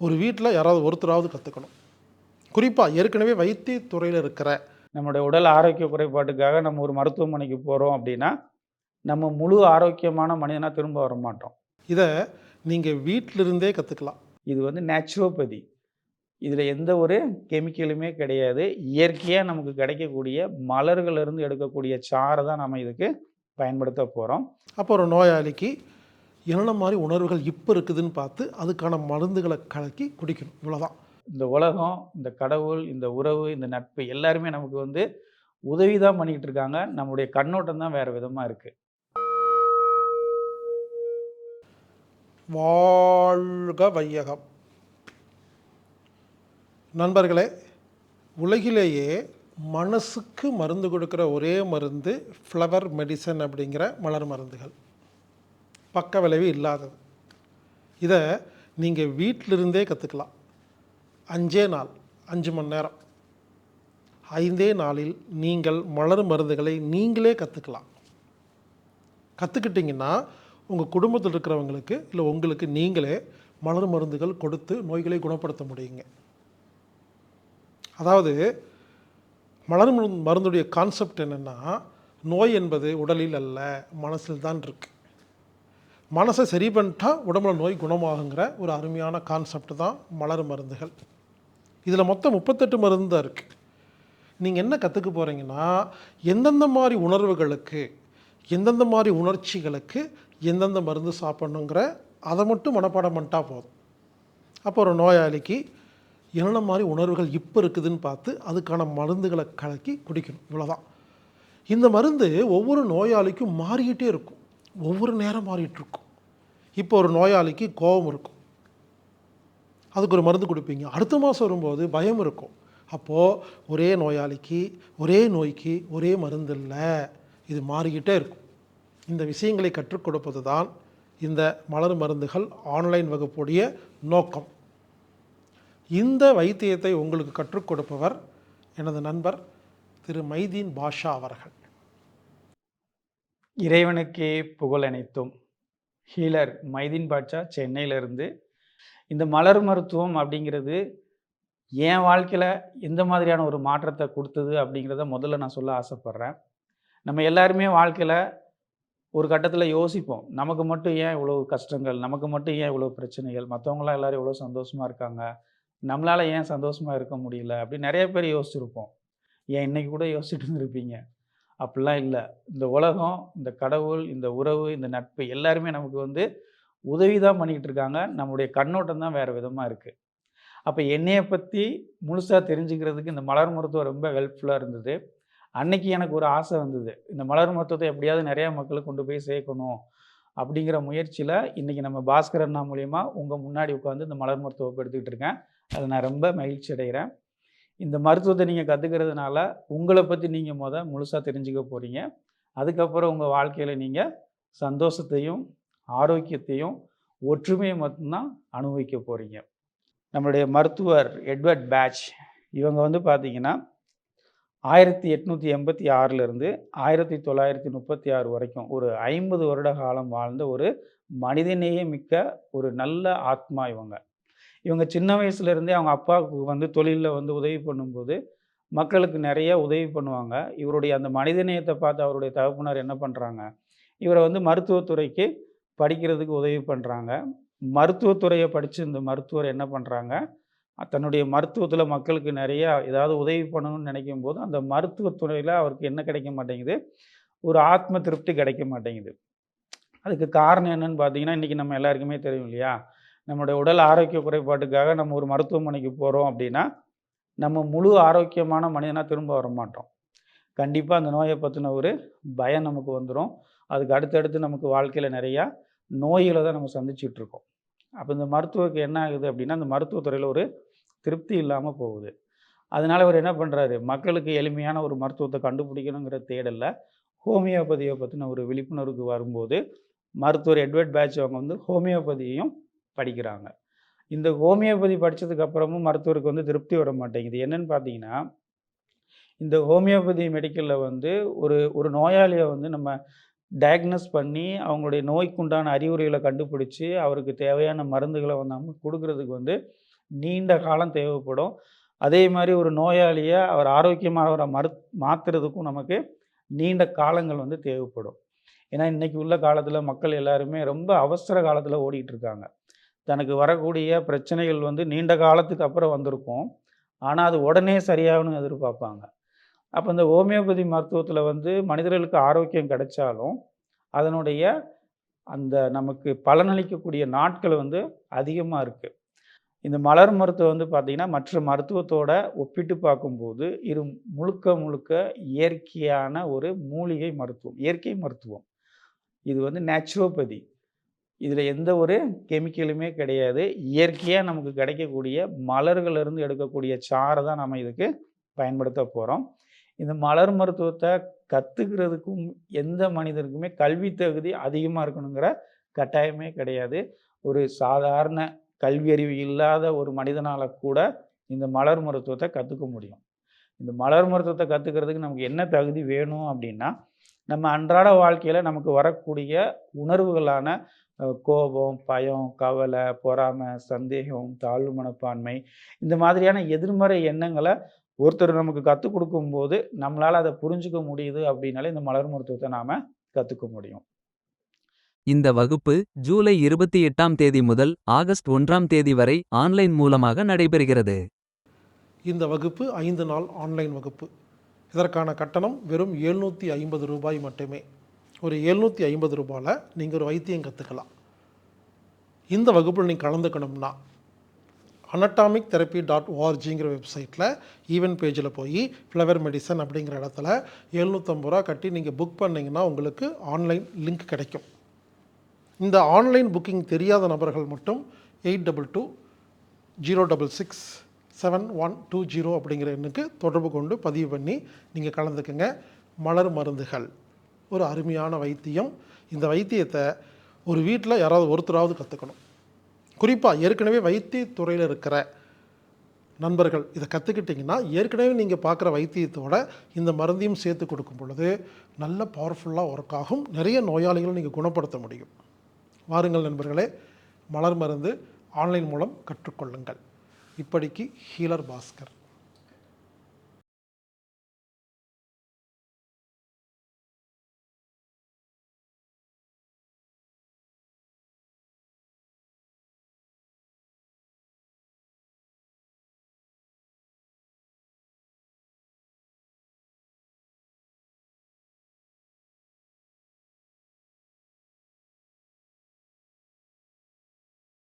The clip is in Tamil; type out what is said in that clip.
ஒரு வீட்டில் யாராவது ஒருத்தராவது கற்றுக்கணும் குறிப்பாக ஏற்கனவே வைத்திய துறையில் இருக்கிற நம்முடைய உடல் ஆரோக்கிய குறைபாட்டுக்காக நம்ம ஒரு மருத்துவமனைக்கு போகிறோம் அப்படின்னா நம்ம முழு ஆரோக்கியமான மனிதனாக திரும்ப வர மாட்டோம் இதை நீங்கள் வீட்டிலிருந்தே கற்றுக்கலாம் இது வந்து நேச்சுரோபதி இதில் எந்த ஒரு கெமிக்கலுமே கிடையாது. இயற்கையாக நமக்கு கிடைக்கக்கூடிய மலர்கள்லேருந்து எடுக்கக்கூடிய சாறை தான் நம்ம இதுக்கு பயன்படுத்த போகிறோம் அப்போ ஒரு நோயாளிக்கு என்னென்ன மாதிரி உணர்வுகள் இப்போ இருக்குதுன்னு பார்த்து அதுக்கான மருந்துகளை கலக்கி குடிக்கணும். இவ்வளோதான் இந்த உலகம் இந்த கடவுள் இந்த உறவு இந்த நட்பு எல்லாருமே நமக்கு வந்து உதவி தான் பண்ணிக்கிட்டு இருக்காங்க. நம்முடைய கண்ணோட்டம் தான் வேறு விதமாக இருக்குது வாழ்க வையகம். நண்பர்களே உலகிலேயே மனசுக்கு மருந்து கொடுக்குற ஒரே மருந்து ஃப்ளவர் மெடிசன் அப்படிங்கிற மலர் மருந்துகள். பக்க விளைவு இல்லாதது. இதை நீங்கள் வீட்டிலிருந்தே கற்றுக்கலாம் அஞ்சே நாள் அஞ்சு மணி நேரம். ஐந்தே நாளில் நீங்கள் மலர் மருந்துகளை நீங்களே கற்றுக்கலாம் கற்றுக்கிட்டிங்கன்னா உங்கள் குடும்பத்தில் இருக்கிறவங்களுக்கு இல்லை உங்களுக்கு நீங்களே மலர் மருந்துகள் கொடுத்து நோய்களை குணப்படுத்த முடியுங்க. அதாவது மலர் மருந்து- மருந்துடைய கான்செப்ட் என்னென்னா நோய் என்பது உடலில் அல்ல மனசில் தான் இருக்குது மனசை சரி பண்ணிட்டா உடம்புல நோய் குணமாகுங்கிற ஒரு அருமையான கான்செப்ட் தான் மலர் மருந்துகள். இதில் மொத்தம் முப்பத்தெட்டு மருந்து தான் இருக்குது நீங்கள் என்ன கற்றுக்க போகிறீங்கன்னா எந்தெந்த மாதிரி உணர்வுகளுக்கு எந்தெந்த மாதிரி உணர்ச்சிகளுக்கு எந்தெந்த மருந்து சாப்பிட்ணுங்கிற அதை மட்டும் மனப்பாடம் பண்ணிட்டா போதும். அப்போ ஒரு நோயாளிக்கு என்னென்ன மாதிரி உணர்வுகள் இப்போ இருக்குதுன்னு பார்த்து அதுக்கான மருந்துகளை கலக்கி குடிக்கணும். இவ்வளோதான் இந்த மருந்து ஒவ்வொரு நோயாளிக்கும் மாறிக்கிட்டே இருக்கும். ஒவ்வொரு நேரம் மாறிட்டுருக்கும். இப்போ ஒரு நோயாளிக்கு கோபம் இருக்கும். அதுக்கு ஒரு மருந்து கொடுப்பீங்க. அடுத்த மாதம் வரும்போது பயம் இருக்கும். அப்போது ஒரே நோயாளிக்கு ஒரே நோய்க்கு ஒரே மருந்து இல்லை. இது மாறிக்கிட்டே இருக்கும். இந்த விஷயங்களை கற்றுக் கொடுப்பது தான் இந்த மலர் மருந்துகள் ஆன்லைன் வகுப்புடைய நோக்கம். இந்த வைத்தியத்தை உங்களுக்கு கற்றுக் கொடுப்பவர் எனது நண்பர் திரு மைதீன் பாஷா அவர்கள். இறைவனுக்கே புகழ் அனைத்தும். ஹீலர் மைதீன் பாட்சா சென்னையிலேருந்து இந்த மலர் மருத்துவம் அப்படிங்கிறது என் வாழ்க்கையில் எந்த மாதிரியான ஒரு மாற்றத்தை கொடுத்தது அப்படிங்கிறத முதல்ல நான் சொல்ல ஆசைப்பட்றேன். நம்ம எல்லாருமே வாழ்க்கையில் ஒரு கட்டத்தில் யோசிப்போம். நமக்கு மட்டும் ஏன் இவ்வளோ கஷ்டங்கள்? நமக்கு மட்டும் ஏன் இவ்வளோ பிரச்சனைகள்? மற்றவங்களாம் எல்லோரும் இவ்வளோ சந்தோஷமாக இருக்காங்க? நம்மளால் ஏன் சந்தோஷமாக இருக்க முடியல? அப்படி நிறைய பேர் யோசிச்சிருப்போம். ஏன் இன்றைக்கி கூட யோசிச்சுட்டு இருப்பீங்க அப்படிலாம் இல்லை. இந்த உலகம் இந்த கடவுள் இந்த உறவு இந்த நட்பு எல்லாருமே நமக்கு வந்து உதவி தான் பண்ணிக்கிட்டு இருக்காங்க. நம்முடைய கண்ணோட்டம் தான் வேறு விதமாக இருக்குது அப்போ என்னையை பற்றி முழுசாக தெரிஞ்சுக்கிறதுக்கு இந்த மலர் மருத்துவம் ரொம்ப ஹெல்ப்ஃபுல்லாக இருந்தது. அன்னைக்கு எனக்கு ஒரு ஆசை வந்தது. இந்த மலர் மருத்துவத்தை எப்படியாவது நிறையா மக்களுக்கு கொண்டு போய் சேர்க்கணும் அப்படிங்கிற முயற்சியில் இன்றைக்கி நம்ம பாஸ்கர் அண்ணா மூலியமா உங்கள் முன்னாடி உட்காந்து இந்த மலர் மருத்துவத்தை எடுத்துக்கிட்டு இருக்கேன். அதை நான் ரொம்ப மகிழ்ச்சி அடைகிறேன் இந்த மருத்துவத்தை நீங்கள் கற்றுக்கிறதுனால உங்களை பற்றி நீங்கள் முத முழுசாக தெரிஞ்சுக்க போகிறீங்க அதுக்கப்புறம் உங்கள் வாழ்க்கையில் நீங்கள் சந்தோஷத்தையும் ஆரோக்கியத்தையும் ஒற்றுமையை மட்டும்தான் அனுபவிக்க போகிறீங்க நம்மளுடைய மருத்துவர் எட்வர்ட் பேட்ச் இவங்க வந்து பார்த்தீங்கன்னா ஆயிரத்தி எட்நூற்றி எண்பத்தி ஆறிலிருந்து ஆயிரத்தி தொள்ளாயிரத்தி முப்பத்தி ஆறு வரைக்கும் ஒரு ஐம்பது வருட காலம் வாழ்ந்த ஒரு மனிதநேய மிக்க ஒரு நல்ல ஆத்மா இவங்க. இவங்க சின்ன வயசுலேருந்தே அவங்க அப்பாவுக்கு வந்து தொழிலில் வந்து உதவி பண்ணும்போது மக்களுக்கு நிறைய உதவி பண்ணுவாங்க. இவருடைய அந்த மனிதநேயத்தை பார்த்து அவருடைய தகப்பனார் என்ன பண்ணுறாங்க இவரை வந்து மருத்துவத்துறைக்கு படிக்கிறதுக்கு உதவி பண்ணுறாங்க மருத்துவத்துறையை படித்து இந்த மருத்துவர் என்ன பண்ணுறாங்க தன்னுடைய மருத்துவத்தில் மக்களுக்கு நிறையா ஏதாவது உதவி பண்ணணும்னு நினைக்கும் போது அந்த மருத்துவத்துறையில் அவருக்கு என்ன கிடைக்க மாட்டேங்குது? ஒரு ஆத்ம திருப்தி கிடைக்க மாட்டேங்குது. அதுக்கு காரணம் என்னன்னு பார்த்தீங்கன்னா இன்றைக்கி நம்ம எல்லாருக்குமே தெரியும் இல்லையா? நம்மளுடைய உடல் ஆரோக்கிய குறைபாட்டுக்காக நம்ம ஒரு மருத்துவமனைக்கு போகிறோம் அப்படின்னா நம்ம முழு ஆரோக்கியமான மனிதனாக திரும்ப வர மாட்டோம் கண்டிப்பாக அந்த நோயை பற்றின ஒரு பயம் நமக்கு வந்துடும் அதுக்கு அடுத்தடுத்து நமக்கு வாழ்க்கையில் நிறையா நோய்களை தான் நம்ம சந்திச்சுட்டு இருக்கோம் அப்போ இந்த மருத்துவக்கு என்ன ஆகுது அப்படின்னா அந்த மருத்துவத்துறையில் ஒரு திருப்தி இல்லாமல் போகுது. அதனால அவர் என்ன பண்ணுறாரு மக்களுக்கு எளிமையான ஒரு மருத்துவத்தை கண்டுபிடிக்கணுங்கிற தேடலில் ஹோமியோபதியை பற்றின ஒரு விழிப்புணர்வுக்கு வரும்போது மருத்துவர் எட்வர்ட் பேட்ச் அவங்க வந்து ஹோமியோபதியையும் படிக்கிறாங்க. இந்த ஹோமியோபதி படித்ததுக்கு அப்புறமும் மருத்துவருக்கு வந்து திருப்தி வர மாட்டேங்குது. என்னன்னு பார்த்தீங்கன்னா இந்த ஹோமியோபதி மெடிக்கலில் வந்து ஒரு ஒரு நோயாளியை வந்து நம்ம டயக்னஸ் பண்ணி அவங்களுடைய நோய்க்குண்டான அறிகுறிகளை கண்டுபிடிச்சி அவருக்கு தேவையான மருந்துகளை வந்து நம்ம கொடுக்கறதுக்கு வந்து நீண்ட காலம் தேவைப்படும். அதே மாதிரி ஒரு நோயாளியை அவர் ஆரோக்கியமாக அவரை மறு மாற்றுறதுக்கும் நமக்கு நீண்ட காலங்கள் வந்து தேவைப்படும். ஏன்னா இன்றைக்கி உள்ள காலத்தில் மக்கள் எல்லாருமே ரொம்ப அவசர காலத்தில் ஓடிட்டு இருக்காங்க. தனக்கு வரக்கூடிய பிரச்சனைகள் வந்து நீண்ட காலத்துக்கு அப்புறம் வந்திருக்கும். ஆனால் அது உடனே சரியாகணும்னு எதிர்பார்ப்பாங்க. அப்போ இந்த ஹோமியோபதி மருத்துவத்தில் வந்து மனிதர்களுக்கு ஆரோக்கியம் கிடைச்சாலும் அதனுடைய அந்த நமக்கு பலனளிக்கக்கூடிய நாட்கள் வந்து அதிகமாக இருக்குது இந்த மலர் மருத்துவம் வந்து பார்த்திங்கன்னா மற்ற மருத்துவத்தோட ஒப்பிட்டு பார்க்கும்போது இரு முழுக்க முழுக்க இயற்கையான ஒரு மூலிகை மருத்துவம் இயற்கை மருத்துவம். இது வந்து நேச்சுரோபதி இதில் எந்த ஒரு கெமிக்கலுமே கிடையாது. இயற்கையாக நமக்கு கிடைக்கக்கூடிய மலர்களிலிருந்து எடுக்கக்கூடிய சாறை தான் நம்ம இதுக்கு பயன்படுத்த போகிறோம் இந்த மலர் மருத்துவத்தை கற்றுக்கிறதுக்கும் எந்த மனிதனுக்குமே கல்வி தகுதி அதிகமாக இருக்கணுங்கிற கட்டாயமே கிடையாது. ஒரு சாதாரண கல்வி அறிவு இல்லாத ஒரு மனிதனால் கூட இந்த மலர் மருத்துவத்தை கற்றுக்க முடியும். இந்த மலர் மருத்துவத்தை கற்றுக்கிறதுக்கு நமக்கு என்ன தகுதி வேணும் அப்படின்னா நம்ம அன்றாட வாழ்க்கையில் நமக்கு வரக்கூடிய உணர்வுகளான கோபம் பயம் கவலை பொறாமை சந்தேகம் தாழ்வு மனப்பான்மை இந்த மாதிரியான எதிர்மறை எண்ணங்களை ஒருத்தர் நமக்கு கற்றுக் கொடுக்கும்போது நம்மளால் அதை புரிஞ்சுக்க முடியுது அப்படின்னாலே இந்த மலர் மருத்துவத்தை நாம் கற்றுக்க முடியும். இந்த வகுப்பு ஜூலை இருபத்தி எட்டாம் தேதி முதல் ஆகஸ்ட் ஒன்றாம் தேதி வரை ஆன்லைன் மூலமாக நடைபெறுகிறது. இந்த வகுப்பு ஐந்து நாள் ஆன்லைன் வகுப்பு. இதற்கான கட்டணம் வெறும் எழுநூற்றி ஐம்பது ரூபாய் மட்டுமே. ஒரு எழுநூற்றி ஐம்பது ரூபாயில் நீங்கள் ஒரு வைத்தியம் கற்றுக்கலாம் இந்த வகுப்பில் நீங்கள் கலந்துக்கணும்னா அனட்டாமிக் தெரப்பி டாட் ஓஆர்ஜிங்கிற வெப்சைட்டில் ஈவென்ட் பேஜில் போய் ஃப்ளவர் மெடிசன் அப்படிங்கிற இடத்துல எழுநூற்றம்பது ரூபா கட்டி நீங்கள் புக் பண்ணிங்கன்னா உங்களுக்கு ஆன்லைன் லிங்க் கிடைக்கும். இந்த ஆன்லைன் புக்கிங் தெரியாத நபர்கள் மட்டும் eight double two zero double six seven one two zero அப்படிங்கிற எண்ணுக்கு தொடர்பு கொண்டு பதிவு பண்ணி நீங்கள் கலந்துக்குங்க. மலர் மருந்துகள். ஒரு அருமையான வைத்தியம். இந்த வைத்தியத்தை ஒரு வீட்டில் யாராவது ஒருத்தராவது கற்றுக்கணும் குறிப்பாக ஏற்கனவே வைத்தியத்துறையில் இருக்கிற நண்பர்கள் இதை கற்றுக்கிட்டிங்கன்னா ஏற்கனவே நீங்கள் பார்க்குற வைத்தியத்தோட இந்த மருந்தையும் சேர்த்து கொடுக்கும் பொழுது நல்ல பவர்ஃபுல்லாக ஒர்க் ஆகும். நிறைய நோயாளிகளை நீங்கள் குணப்படுத்த முடியும். வாருங்கள் நண்பர்களே மலர் மருந்து ஆன்லைன் மூலம் கற்றுக்கொள்ளுங்கள். இப்படிக்கு ஹீலர் பாஸ்கர்.